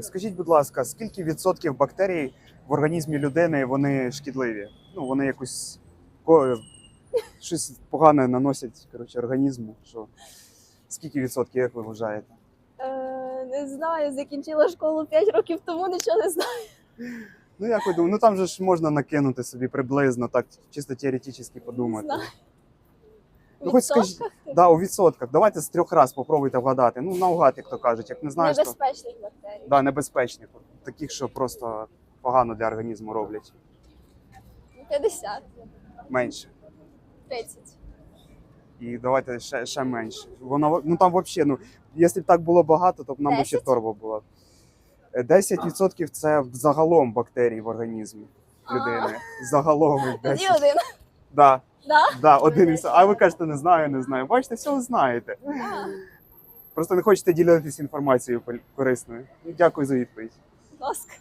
Скажіть, будь ласка, скільки відсотків бактерій в організмі людини вони шкідливі? Ну, вони якось щось погане наносять коротше, організму. Що... Скільки відсотків, як ви вважаєте? Е, не знаю, закінчила школу 5 років тому, нічого не знаю. Ну, як ви думаєте, ну там же ж можна накинути собі приблизно, так чисто теоретично подумати. знаю. Ну, хоч скажіть- Да, у відсотках. Давайте з трьох разів попробуйте вгадати. Ну, наугад, як то кажуть. Як не знаєш, то небезпечних бактерій. да, небезпечних. Таких, що просто погано для організму роблять. 50, Менше. 30. І давайте ще, ще менше. Воно ну там взагалі, ну якщо б так було багато, то б нам би ще торба була. Е, 10% це загалом бактерій в організмі людини. Загалом Тоді 10. один. Да, Да? да, один із- А ви кажете, не знаю, не знаю. Бачите, все ви знаєте. Просто не хочете ділитися інформацією пол- корисною. Дякую за відповідь. будь ласка.